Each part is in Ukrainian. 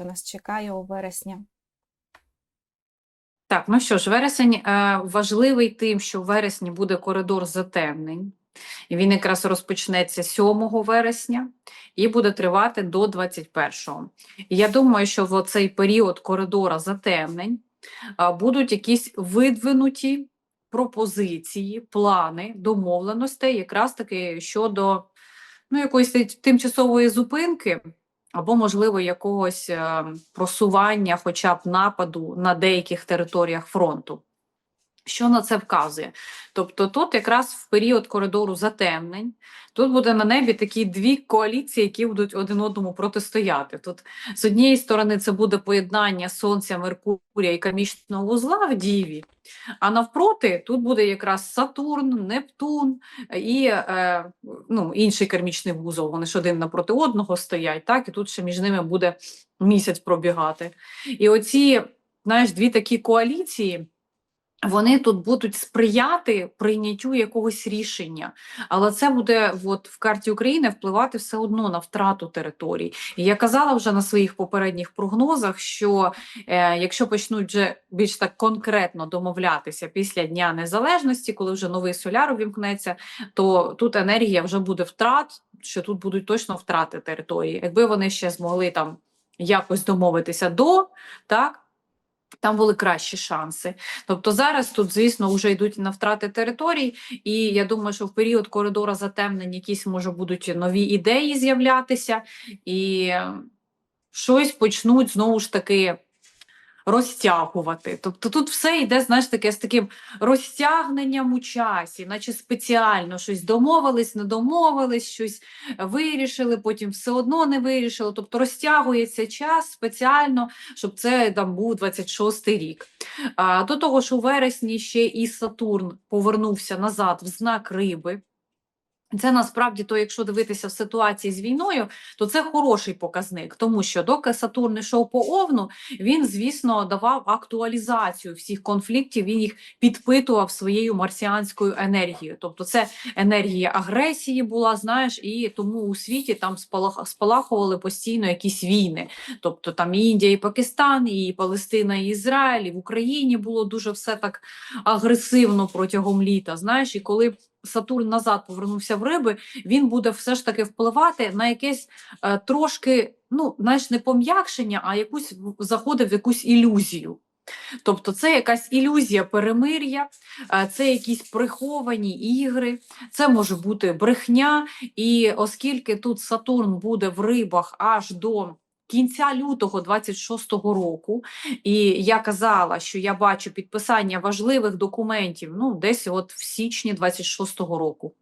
що нас чекає у вересні. Так, ну що ж, вересень е, важливий тим, що в вересні буде коридор затемнень. І він якраз розпочнеться 7 вересня і буде тривати до 21-го. І я думаю, що в цей період коридора затемнень е, будуть якісь видвинуті пропозиції, плани, домовленостей, якраз таки щодо ну, якоїсь тимчасової зупинки або, можливо, якогось е, просування, хоча б нападу на деяких територіях фронту. Що на це вказує? Тобто тут якраз в період коридору затемнень, тут буде на небі такі дві коаліції, які будуть один одному протистояти. Тут з однієї сторони це буде поєднання Сонця, Меркурія і кармічного вузла в Діві, а навпроти тут буде якраз Сатурн, Нептун і е, ну, інший кармічний вузол. Вони ж один напроти одного стоять, так, і тут ще між ними буде місяць пробігати. І оці, знаєш, дві такі коаліції. Вони тут будуть сприяти прийняттю якогось рішення, але це буде от, в карті України впливати все одно на втрату територій. І я казала вже на своїх попередніх прогнозах, що е, якщо почнуть вже більш так конкретно домовлятися після Дня Незалежності, коли вже новий соляр увімкнеться, то тут енергія вже буде втрат, що тут будуть точно втрати території. Якби вони ще змогли там якось домовитися до, так. Там були кращі шанси. Тобто зараз тут, звісно, вже йдуть на втрати територій, і я думаю, що в період коридора затемнень якісь може будуть нові ідеї з'являтися, і е, щось почнуть знову ж таки розтягувати. Тобто тут все йде, знаєш, таке з таким розтягненням у часі, наче спеціально щось домовились, не домовились, щось вирішили, потім все одно не вирішили. Тобто розтягується час спеціально, щоб це там був 26-й рік. А, до того ж, у вересні ще і Сатурн повернувся назад в знак риби. Це насправді, то, якщо дивитися в ситуації з війною, то це хороший показник, тому що доки Сатурн йшов по Овну, він, звісно, давав актуалізацію всіх конфліктів, він їх підпитував своєю марсіанською енергією. Тобто, це енергія агресії була, знаєш, і тому у світі там спалахували постійно якісь війни. Тобто там і Індія, і Пакистан, і Палестина, і Ізраїль, і в Україні було дуже все так агресивно протягом літа. Знаєш, і коли Сатурн назад повернувся в риби, він буде все ж таки впливати на якесь е, трошки, ну, знаєш, не пом'якшення, а якусь заходив в якусь ілюзію. Тобто це якась ілюзія перемир'я, е, це якісь приховані ігри, це може бути брехня. І оскільки тут Сатурн буде в рибах аж до кінця лютого 26-го року, і я казала, що я бачу підписання важливих документів ну, десь от в січні 26-го року.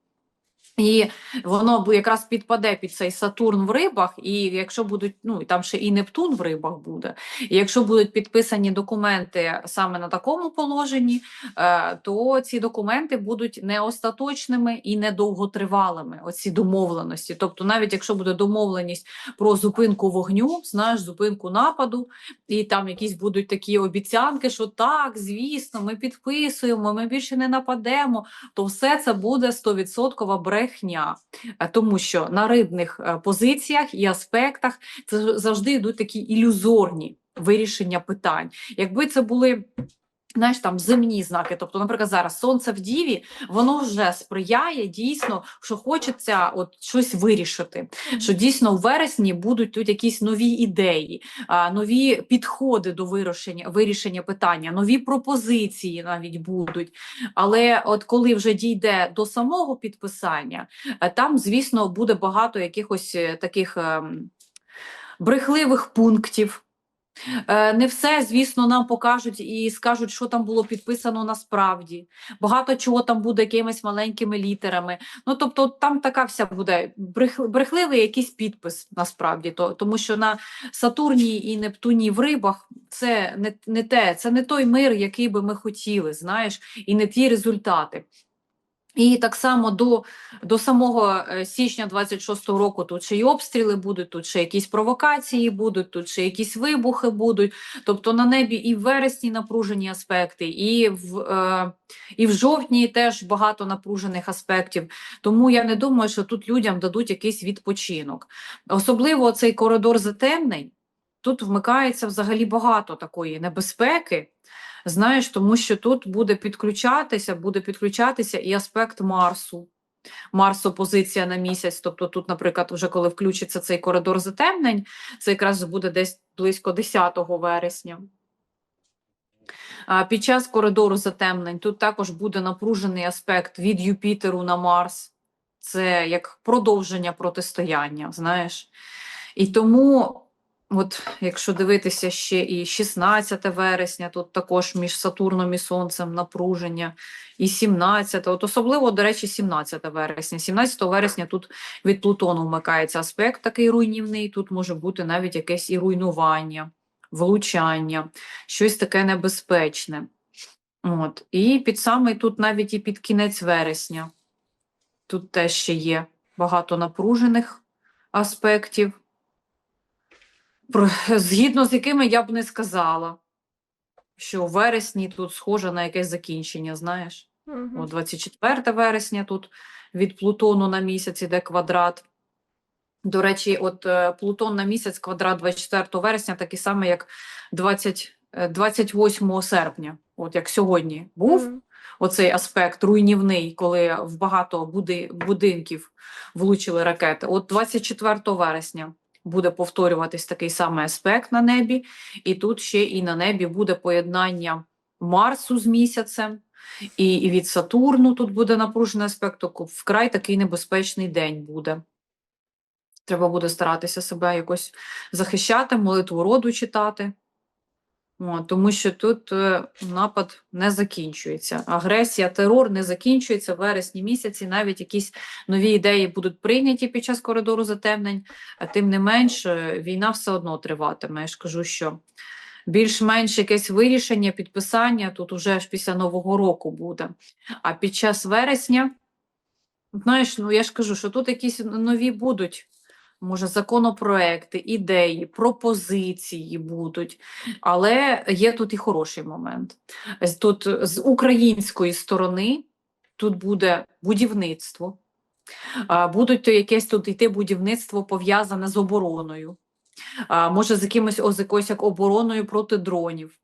І воно якраз підпаде під цей Сатурн в рибах, і якщо будуть, ну і там ще і Нептун в рибах буде. І якщо будуть підписані документи саме на такому положенні, е, то ці документи будуть не остаточними і не довготривалими. Оці домовленості. Тобто, навіть якщо буде домовленість про зупинку вогню, знаєш, зупинку нападу, і там якісь будуть такі обіцянки, що так, звісно, ми підписуємо, ми більше не нападемо, то все це буде 100% брехня, Е, тому що на рибних е, позиціях і аспектах це завжди йдуть такі ілюзорні вирішення питань. Якби це були. Знаєш, там земні знаки, тобто, наприклад, зараз сонце в діві, воно вже сприяє дійсно, що хочеться от щось вирішити. Що дійсно в вересні будуть тут якісь нові ідеї, нові підходи до вирішення, вирішення питання, нові пропозиції навіть будуть. Але от коли вже дійде до самого підписання, е, там, звісно, буде багато якихось е, таких ем, брехливих пунктів. Е, Не все, звісно, нам покажуть і скажуть, що там було підписано насправді. Багато чого там буде якимись маленькими літерами. Ну, тобто, там така вся буде брех- брехливий якийсь підпис насправді. То, тому що на Сатурні і Нептуні в рибах це не, не те, це не той мир, який би ми хотіли, знаєш, і не ті результати. І так само до, до самого е, січня 26-го року тут ще й обстріли будуть, тут ще якісь провокації будуть, тут ще якісь вибухи будуть. Тобто на небі і в вересні напружені аспекти, і в, е, і в жовтні теж багато напружених аспектів. Тому я не думаю, що тут людям дадуть якийсь відпочинок. Особливо цей коридор затемнень. Тут вмикається взагалі багато такої небезпеки. Знаєш, тому що тут буде підключатися, буде підключатися і аспект Марсу. Марс опозиція на місяць. Тобто, тут, наприклад, вже коли включиться цей коридор затемнень, це якраз буде десь близько 10 вересня. Під час коридору затемнень тут також буде напружений аспект від Юпітеру на Марс. Це як продовження протистояння, знаєш. І тому, от якщо дивитися ще і 16 вересня, тут також між Сатурном і Сонцем напруження, і 17, от особливо, до речі, 17 вересня. 17 вересня тут від Плутону вмикається аспект такий руйнівний, тут може бути навіть якесь і руйнування, влучання, щось таке небезпечне. От. І під самий тут навіть і під кінець вересня. Тут теж ще є багато напружених аспектів, згідно з якими я б не сказала, що у вересні тут схоже на якесь закінчення, знаєш. О, 24 вересня тут від Плутону на місяць іде квадрат. До речі, от е, Плутон на місяць квадрат 24 вересня, такий самий, як 20, е, 28 серпня, от як сьогодні був Мгм. оцей аспект руйнівний, коли в багато буди, будинків влучили ракети. От 24 вересня буде повторюватись такий самий аспект на небі, і тут ще і на небі буде поєднання Марсу з місяцем. І, від Сатурну тут буде напружений аспект, то вкрай такий небезпечний день буде. Треба буде старатися себе якось захищати, молитву роду читати. Тому що тут е, напад не закінчується. Агресія, терор не закінчується в вересні місяці. Навіть якісь нові ідеї будуть прийняті під час коридору затемнень, тим не менш, е, війна все одно триватиме. Я ж кажу, що більш-менш якесь вирішення, підписання тут уже ж після Нового року буде. А під час вересня, знаєш, ну я ж кажу, що тут якісь нові будуть. Може, законопроекти, ідеї, пропозиції будуть, але є тут і хороший момент. Тут з української сторони тут буде будівництво, будуть якесь тут йти будівництво пов'язане з обороною, може з якимось якоюсь як обороною проти дронів.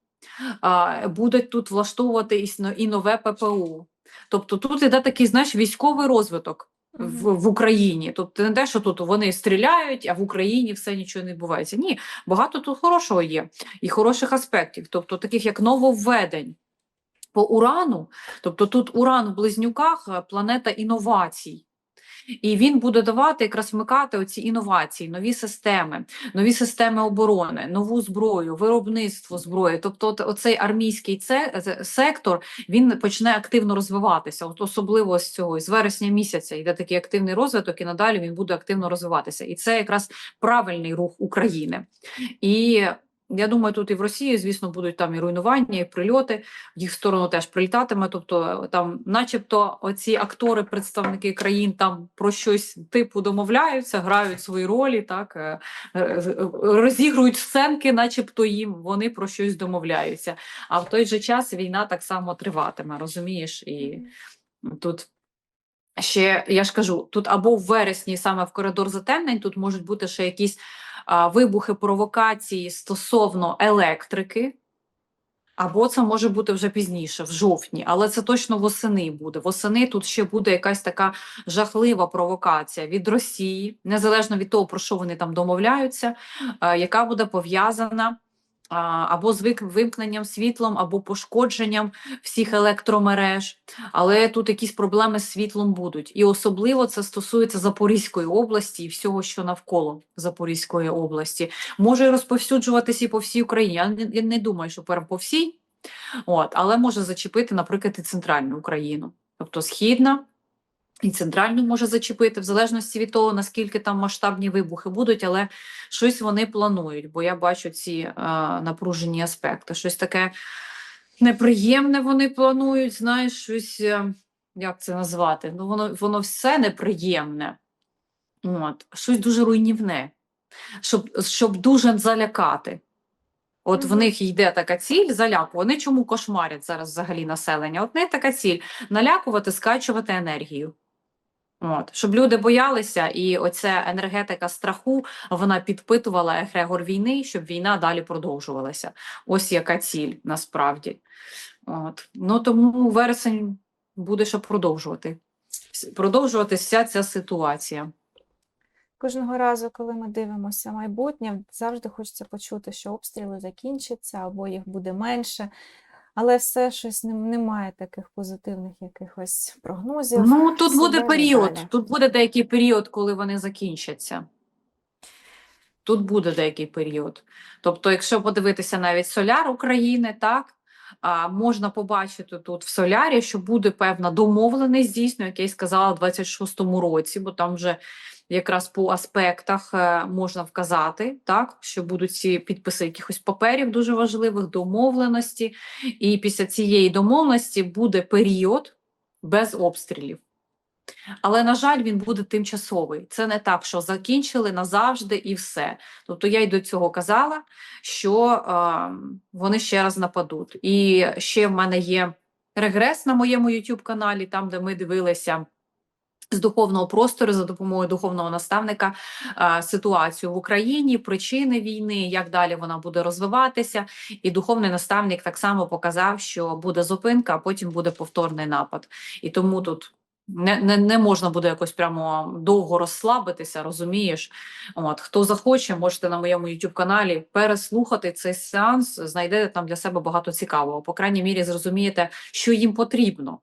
Будуть тут влаштовувати і нове ППО. Тобто тут іде такий, знаєш, військовий розвиток в, в Україні. Тобто не те, що тут вони стріляють, а в Україні все нічого не відбувається. Ні, багато тут хорошого є і хороших аспектів, тобто таких як нововведень. По урану, тобто тут уран в близнюках е, планета інновацій. І він буде давати якраз вмикати оці інновації, нові системи, нові системи оборони, нову зброю, виробництво зброї. Тобто, оцей армійський сектор він почне активно розвиватися. От особливо з цього з вересня місяця йде такий активний розвиток, і надалі він буде активно розвиватися. І це якраз правильний рух України. І я думаю, тут і в Росії, звісно, будуть там і руйнування, і прильоти. В їх сторону теж прилітатиме. Тобто, там, начебто, оці актори, представники країн там про щось типу домовляються, грають свої ролі, так е, е, розігрують сценки, начебто їм вони про щось домовляються. А в той же час війна так само триватиме, розумієш? І тут ще я ж кажу, тут або в вересні, саме в коридор затемнень, тут можуть бути ще якісь вибухи провокації стосовно електрики. Або це може бути вже пізніше, в жовтні, але це точно восени буде. Восени тут ще буде якась така жахлива провокація від Росії, незалежно від того, про що вони там домовляються, яка буде пов'язана або з вимкненням світлом, або пошкодженням всіх електромереж. Але тут якісь проблеми з світлом будуть. І особливо це стосується Запорізької області і всього, що навколо Запорізької області. Може розповсюджуватись і по всій Україні. Я не, я не думаю, що прям по всій, от, але може зачепити, наприклад, і центральну Україну, тобто східна. І центральну може зачепити, в залежності від того, наскільки там масштабні вибухи будуть, але щось вони планують, бо я бачу ці е, напружені аспекти. Щось таке неприємне вони планують, знаєш, щось, е, як це назвати? Ну, воно, воно все неприємне. От, щось дуже руйнівне, щоб, щоб дуже залякати. От в них йде така ціль заляку. Вони чому кошмарять зараз взагалі населення? От них така ціль налякувати, скачувати енергію. От, щоб люди боялися, і оця енергетика страху вона підпитувала егрегор війни, щоб війна далі продовжувалася. Ось яка ціль насправді. От. Ну тому вересень буде ще продовжувати. Продовжувати вся ця ситуація. Кожного разу, коли ми дивимося майбутнє, завжди хочеться почути, що обстріли закінчаться або їх буде менше. Але все щось не- немає таких позитивних якихось прогнозів. Ну тут буде період. далі. Тут буде деякий період, коли вони закінчаться. Тут буде деякий період. Тобто, якщо подивитися навіть соляр України, так а, можна побачити тут в солярі, що буде певна домовленість, дійсно, як я й сказала, у 26-му році, бо там вже якраз по аспектах е, можна вказати, так, що будуть ці підписи якихось паперів дуже важливих, домовленості. І після цієї домовленості буде період без обстрілів. Але, на жаль, він буде тимчасовий. Це не так, що закінчили назавжди і все. Тобто я й до цього казала, що е, вони ще раз нападуть. І ще в мене є регрес на моєму YouTube каналі, там, де ми дивилися. З духовного простору за допомогою духовного наставника ситуацію в Україні, причини війни, як далі вона буде розвиватися. І духовний наставник так само показав, що буде зупинка, а потім буде повторний напад. І тому тут не, не, не можна буде якось прямо довго розслабитися, розумієш? От хто захоче, можете на моєму youtube каналі переслухати цей сеанс, знайдете там для себе багато цікавого. По крайній мірі, зрозумієте, що їм потрібно.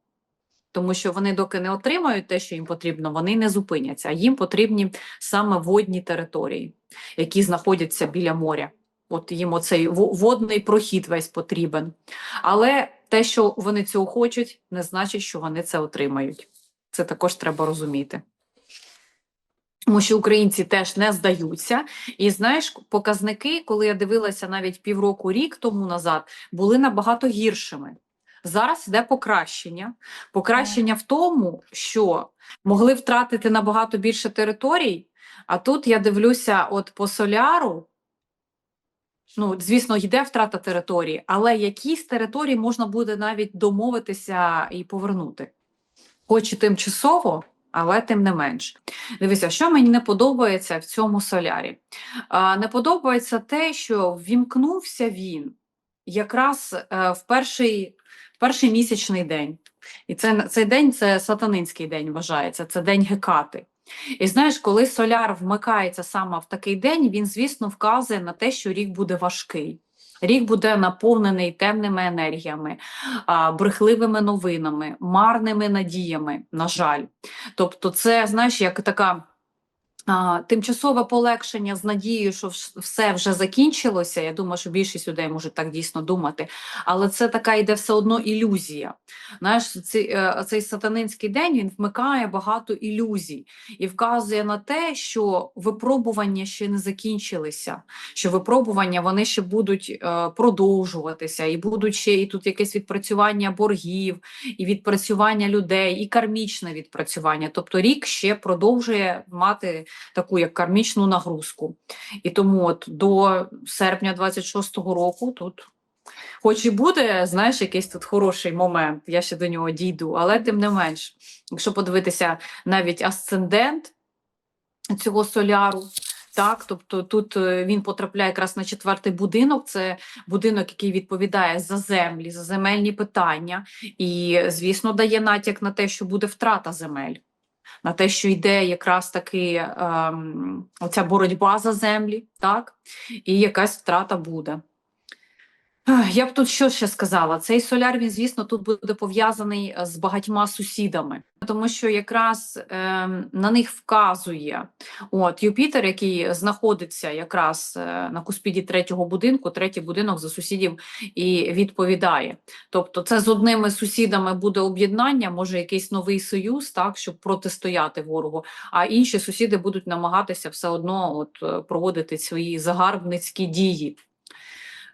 Тому що вони, доки не отримають те, що їм потрібно, вони не зупиняться. Їм потрібні саме водні території, які знаходяться біля моря. От їм оцей водний прохід весь потрібен. Але те, що вони цього хочуть, не значить, що вони це отримають. Це також треба розуміти. Тому що українці теж не здаються. І знаєш, показники, коли я дивилася навіть півроку рік тому назад, були набагато гіршими. Зараз йде покращення. Покращення в тому, що могли втратити набагато більше територій. А тут я дивлюся, от по соляру, ну, звісно, йде втрата території, але якісь території можна буде навіть домовитися і повернути. Хоч і тимчасово, але тим не менш. Дивися, що мені не подобається в цьому солярі. А, не подобається те, що ввімкнувся він якраз е, в перший, перший місячний день. І це, цей день це сатанинський день вважається, це день Гекати. І знаєш, коли соляр вмикається саме в такий день, він, звісно, вказує на те, що рік буде важкий. Рік буде наповнений темними енергіями, брехливими новинами, марними надіями, на жаль. Тобто, це, знаєш, як така тимчасове полегшення з надією, що все вже закінчилося. Я думаю, що більшість людей можуть так дійсно думати, але це така йде все одно ілюзія. Знаєш, цей, цей сатанинський день він вмикає багато ілюзій і вказує на те, що випробування ще не закінчилися, що випробування вони ще будуть е, продовжуватися, і будуть ще і тут якесь відпрацювання боргів, і відпрацювання людей, і кармічне відпрацювання. Тобто рік ще продовжує мати таку як кармічну нагрузку. І тому от до серпня 26-го року тут. Хоч і буде, знаєш, якийсь тут хороший момент, я ще до нього дійду, але тим не менш, якщо подивитися навіть асцендент цього соляру, так, тобто тут е, він потрапляє якраз на четвертий будинок, це будинок, який відповідає за землі, за земельні питання, і, звісно, дає натяк на те, що буде втрата земель, на те, що йде якраз таки ем, оця боротьба за землі, так, і якась втрата буде. Я б тут що ще сказала? Цей соляр, він, звісно, тут буде пов'язаний е, з багатьма сусідами, тому що якраз ем, на них вказує от Юпітер, який знаходиться якраз е, на куспіді третього будинку, третій будинок за сусідів і відповідає. Тобто, це з одними сусідами буде об'єднання, може якийсь новий союз, так, щоб протистояти ворогу, а інші сусіди будуть намагатися все одно от, е, проводити свої загарбницькі дії.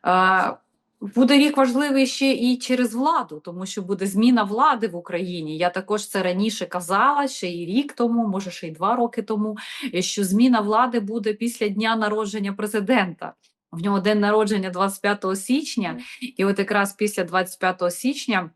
Е, Буде рік важливий ще і через владу, тому що буде зміна влади в Україні. Я також це раніше казала, ще і рік тому, може ще й два роки тому, що зміна влади буде після дня народження президента. В нього день народження 25 січня, і от якраз після 25 січня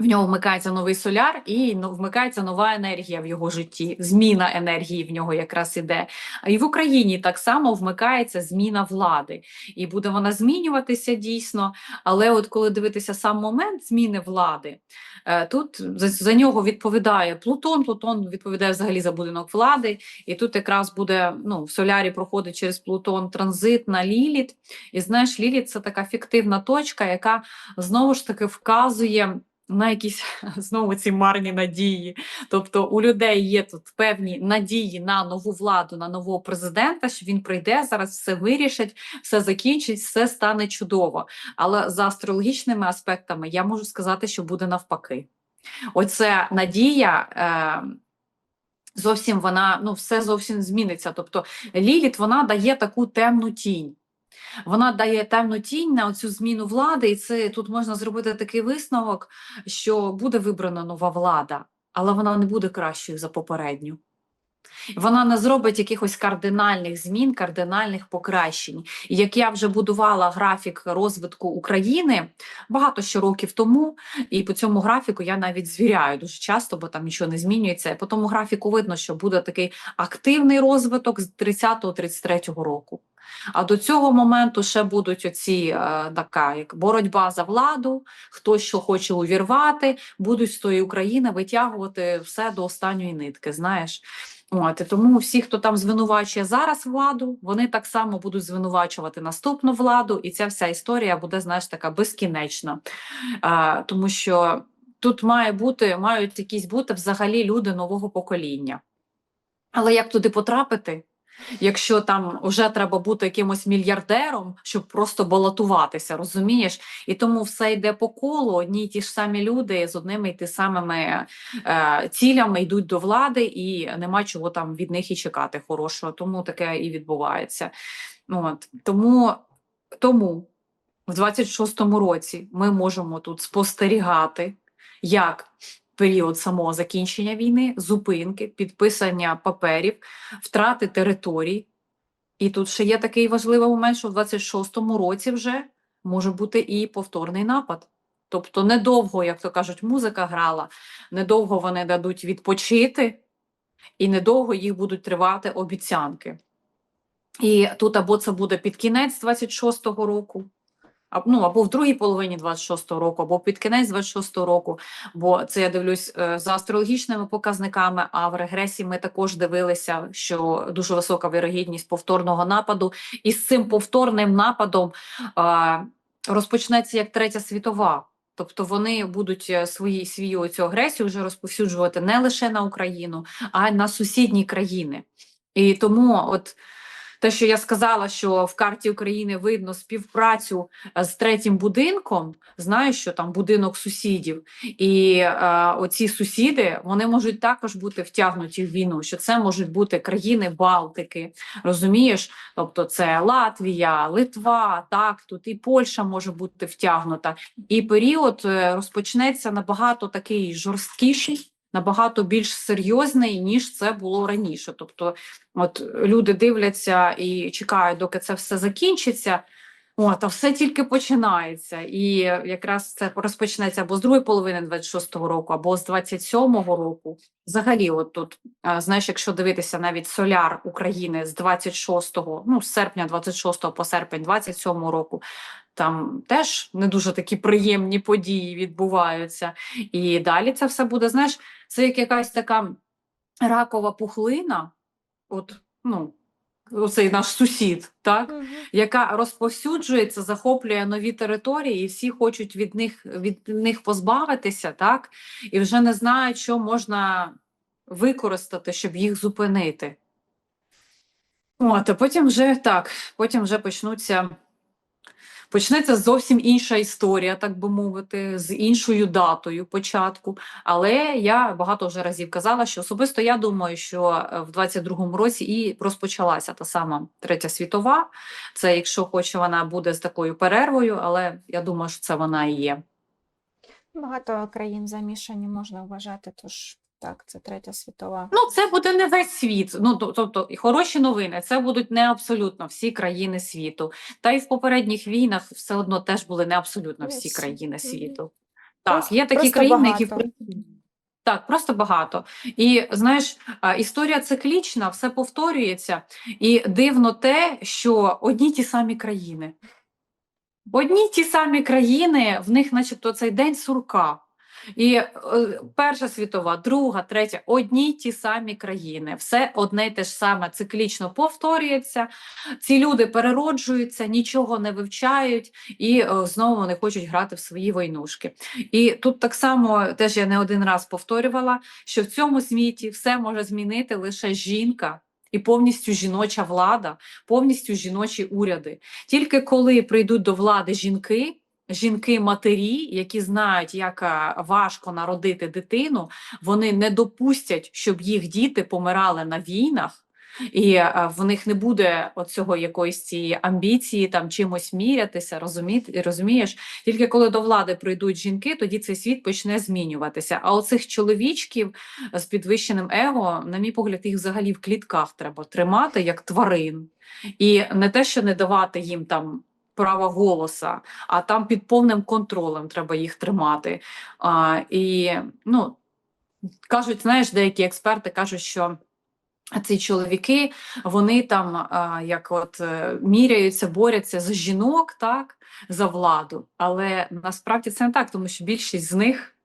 В нього вмикається новий соляр і ну, вмикається нова енергія в його житті. Зміна енергії в нього якраз іде. І в Україні так само вмикається зміна влади, і буде вона змінюватися дійсно. Але от коли дивитися сам момент зміни влади, е, тут за, нього відповідає Плутон. Плутон відповідає взагалі за будинок влади, і тут якраз буде ну, в солярі проходить через Плутон транзит на Ліліт. І знаєш, Ліліт це така фіктивна точка, яка знову ж таки вказує. На якісь знову ці марні надії. Тобто у людей є тут певні надії на нову владу, на нового президента, що він прийде, зараз все вирішить, все закінчить, все стане чудово. Але за астрологічними аспектами я можу сказати, що буде навпаки. Оце надія. Е, Зовсім вона ну все зовсім зміниться. Тобто Ліліт вона дає таку темну тінь. Вона дає темну тінь на цю зміну влади, і це тут можна зробити такий висновок, що буде вибрана нова влада, але вона не буде кращою за попередню. Вона не зробить якихось кардинальних змін, кардинальних покращень. І як я вже будувала графік розвитку України багато ще років тому, і по цьому графіку я навіть звіряю дуже часто, бо там нічого не змінюється. По тому графіку видно, що буде такий активний розвиток з 30-33 року. А до цього моменту ще будуть оці е, така як боротьба за владу, хто що хоче увірвати, будуть з тої України витягувати все до останньої нитки. Знаєш, от тому всі, хто там звинувачує зараз владу, вони так само будуть звинувачувати наступну владу, і ця вся історія буде, знаєш, така безкінечна, е, тому що тут має бути, мають якісь бути взагалі люди нового покоління. Але як туди потрапити? Якщо там вже треба бути якимось мільярдером, щоб просто балотуватися, розумієш? І тому все йде по колу. Одні й ті ж самі люди з одними й ті самими е, цілями йдуть до влади, і нема чого там від них і чекати хорошого. Тому таке і відбувається. От тому, тому в 26-му році ми можемо тут спостерігати, як період самого закінчення війни, зупинки, підписання паперів, втрати територій. І тут ще є такий важливий момент, що в 26-му році вже може бути і повторний напад. Тобто недовго, як то кажуть, музика грала, недовго вони дадуть відпочити, і недовго їх будуть тривати обіцянки. І тут або це буде під кінець 26-го року, ну, або в другій половині 26-го року, або під кінець 26-го року, бо це я дивлюсь е, за астрологічними показниками, а в регресії ми також дивилися, що дуже висока вірогідність повторного нападу, і з цим повторним нападом розпочнеться як третя світова. Тобто вони будуть е, свої свою цю агресію вже розповсюджувати не лише на Україну, а й на сусідні країни. І тому, от те, що я сказала, що в карті України видно співпрацю е, з третім будинком, знаю, що там будинок сусідів, і е, оці сусіди вони можуть також бути втягнуті в війну. Що це можуть бути країни Балтики, розумієш? Тобто це Латвія, Литва, так тут і Польща може бути втягнута. І період е, розпочнеться набагато такий жорсткіший. Набагато більш серйозний, ніж це було раніше. Тобто, от люди дивляться і чекають, доки це все закінчиться. От, а все тільки починається. І якраз це розпочнеться або з другої половини 26-го року, або з 27-го року. Взагалі, от тут, знаєш, якщо дивитися навіть соляр України з 26-го, ну, з серпня 26-го по серпень 27-го року, там теж не дуже такі приємні події відбуваються. І далі це все буде, знаєш, це як якась така ракова пухлина, от, ну, оцей наш сусід, так? яка розповсюджується, захоплює нові території, і всі хочуть від них від них позбавитися, так? І вже не знають, що можна використати, щоб їх зупинити. От, а потім вже так, потім вже почнуться. Почнеться зовсім інша історія, так би мовити, з іншою датою початку. Але я багато вже разів казала, що особисто я думаю, що е, в 22-му році і розпочалася та сама третя світова. Це якщо хоче вона буде з такою перервою, але я думаю, що це вона і є. Багато країн замішані можна вважати, тож так, це третя світова. Ну, це буде не весь світ. Ну, тобто, хороші новини. Це будуть не абсолютно всі країни світу. Та й в попередніх війнах все одно теж були не абсолютно всі країни світу. Так, Просто- є такі країни, які багато. принципі, так, просто багато. І знаєш, історія циклічна, все повторюється, і дивно те, що одні ті самі країни. Одні ті самі країни, в них, начебто, цей день сурка. І е, Перша світова, друга, третя одні й ті самі країни. Все одне й те ж саме циклічно повторюється. Ці люди перероджуються, нічого не вивчають і е, знову вони хочуть грати в свої войнушки. І тут так само теж я не один раз повторювала, що в цьому світі все може змінити лише жінка. І повністю жіноча влада, повністю жіночі уряди. Тільки коли прийдуть до влади жінки, жінки-матері, які знають, як е, важко народити дитину, вони не допустять, щоб їх діти помирали на війнах. І е, в них не буде оцього якоїсь цієї амбіції там чимось мірятися, розуміти, розумієш? Тільки коли до влади прийдуть жінки, тоді цей світ почне змінюватися. А оцих чоловічків з підвищеним его, на мій погляд, їх взагалі в клітках треба тримати як тварин, і не те, що не давати їм там права голоса, а там під повним контролем треба їх тримати. А, і ну, кажуть, знаєш, деякі експерти кажуть, що. Ці чоловіки, вони там як от е, міряються, борються за жінок, так, за владу. Але насправді це не так, тому що більшість з них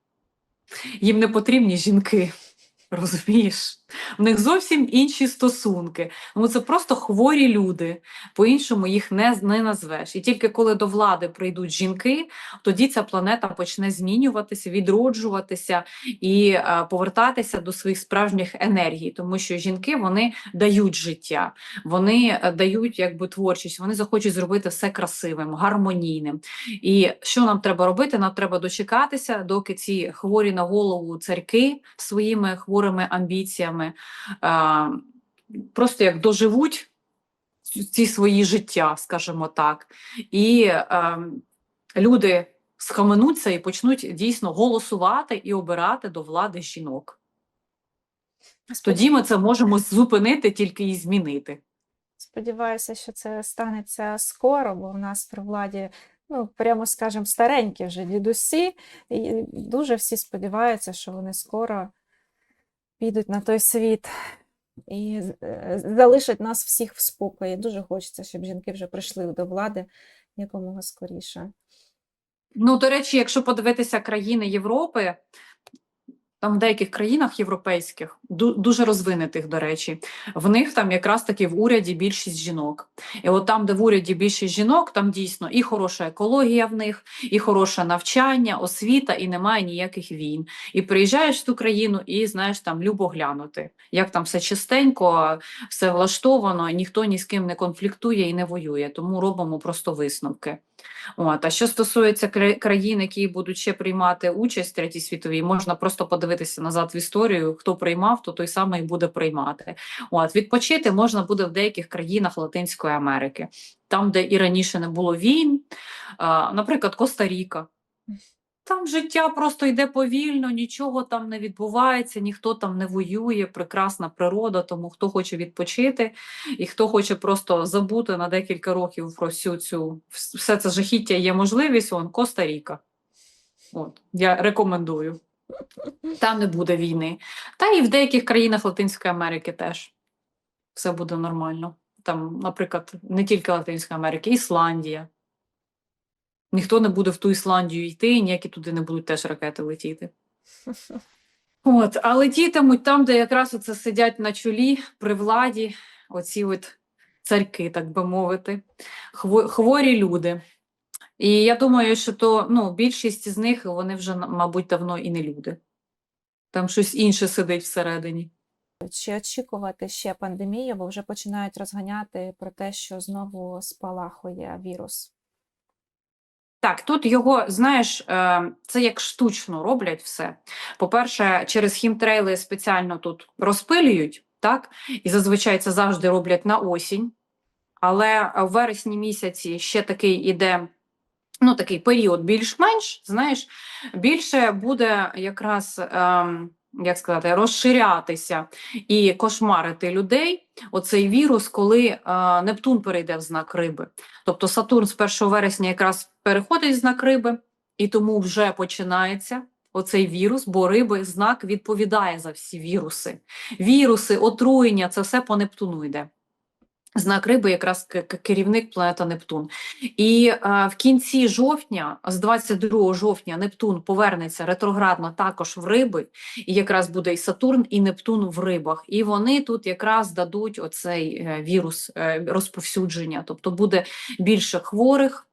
їм не потрібні жінки. Розумієш? В них зовсім інші стосунки. Ну це просто хворі люди. По-іншому їх не, не назвеш. І тільки коли до влади прийдуть жінки, тоді ця планета почне змінюватися, відроджуватися і е, повертатися до своїх справжніх енергій, тому що жінки вони дають життя, вони е, дають якби творчість, вони захочуть зробити все красивим, гармонійним. І що нам треба робити? Нам треба дочекатися, доки ці хворі на голову царьки своїми хворими амбіціями е, просто як доживуть ці свої життя, скажімо так, і е, люди схаменуться і почнуть дійсно голосувати і обирати до влади жінок. Тоді ми це можемо зупинити тільки і змінити. Сподіваюся, що це станеться скоро, бо в нас при владі, ну, прямо скажемо, старенькі вже дідусі, і дуже всі сподіваються, що вони скоро підуть на той світ і е, залишать нас всіх в спокої. Дуже хочеться, щоб жінки вже прийшли до влади якомога скоріше. Ну, до речі, якщо подивитися країни Європи, там в деяких країнах європейських, дуже розвинутих, до речі, в них там якраз таки в уряді більшість жінок. І от там, де в уряді більшість жінок, там дійсно і хороша екологія в них, і хороше навчання, освіта, і немає ніяких війн. І приїжджаєш в ту країну, і знаєш там любо глянути, як там все чистенько, все влаштовано, ніхто ні з ким не конфліктує і не воює. Тому робимо просто висновки. От. А що стосується країн, які будуть ще приймати участь в третій світовій, можна просто подивитися назад в історію. Хто приймав, то той самий буде приймати. От відпочити можна буде в деяких країнах Латинської Америки, там, де і раніше не було війн, наприклад, Коста-Ріка. Там життя просто йде повільно, нічого там не відбувається, ніхто там не воює, прекрасна природа. Тому хто хоче відпочити, і хто хоче просто забути на декілька років про всю цю все це жахіття, є можливість, он Коста-Ріка. От, я рекомендую. Там не буде війни. Та і в деяких країнах Латинської Америки теж все буде нормально. Там, наприклад, не тільки Латинська Америка, Ісландія. Ніхто не буде в ту Ісландію йти, і ніякі туди не будуть теж ракети летіти. От, а летітимуть там, де якраз оце сидять на чолі при владі, оці от царьки, так би мовити, хво- хворі люди. І я думаю, що то ну, більшість з них вони вже, мабуть, давно і не люди. Там щось інше сидить всередині. Чи очікувати ще пандемію, бо вже починають розганяти про те, що знову спалахує вірус. Так, тут його, знаєш, е, це як штучно роблять все. По-перше, через хімтрейли спеціально тут розпилюють, так? І зазвичай це завжди роблять на осінь. Але в вересні місяці ще такий іде. Ну, такий період більш-менш, знаєш, більше буде якраз, ем, як сказати, розширятися і кошмарити людей оцей вірус, коли е, Нептун перейде в знак риби. Тобто Сатурн з 1 вересня якраз переходить в знак риби, і тому вже починається оцей вірус, бо риби знак відповідає за всі віруси. Віруси, отруєння це все по Нептуну йде. Знак риби якраз керівник планета Нептун. І е, в кінці жовтня, з 22 жовтня, Нептун повернеться ретроградно також в риби, і якраз буде і Сатурн, і Нептун в рибах. І вони тут якраз дадуть оцей е, вірус е, розповсюдження, тобто буде більше хворих.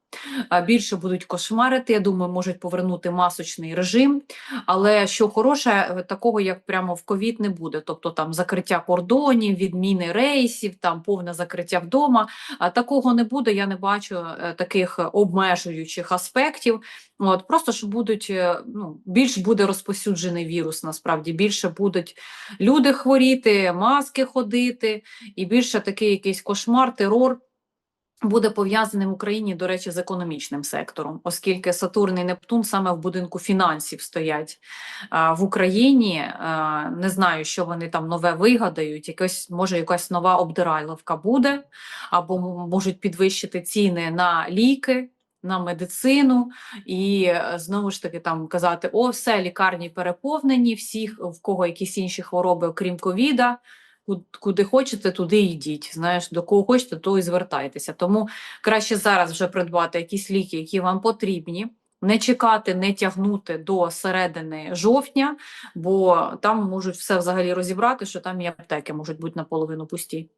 Більше будуть кошмарити, я думаю, можуть повернути масочний режим. Але що хороше, е, такого як прямо в ковід не буде. Тобто там закриття кордонів, відміни рейсів, там повне закриття вдома. Такого не буде. Я не бачу е, таких обмежуючих аспектів. От просто що будуть е, ну більш буде розповсюджений вірус. Насправді більше будуть люди хворіти, маски ходити, і більше такий якийсь кошмар, терор. Буде пов'язаним в Україні, до речі, з економічним сектором, оскільки Сатурн і Нептун саме в будинку фінансів стоять в Україні. Не знаю, що вони там нове вигадають. Якось може якась нова обдирайловка буде, або можуть підвищити ціни на ліки. На медицину і е, знову ж таки там казати: о, все, лікарні переповнені, всіх в кого якісь інші хвороби, окрім ковіда. Ку- Куди хочете, туди йдіть. Знаєш, до кого хочете, то і звертайтеся. Тому краще зараз вже придбати якісь ліки, які вам потрібні. Не чекати, не тягнути до середини жовтня, бо там можуть все взагалі розібрати, що там і аптеки можуть бути наполовину пусті.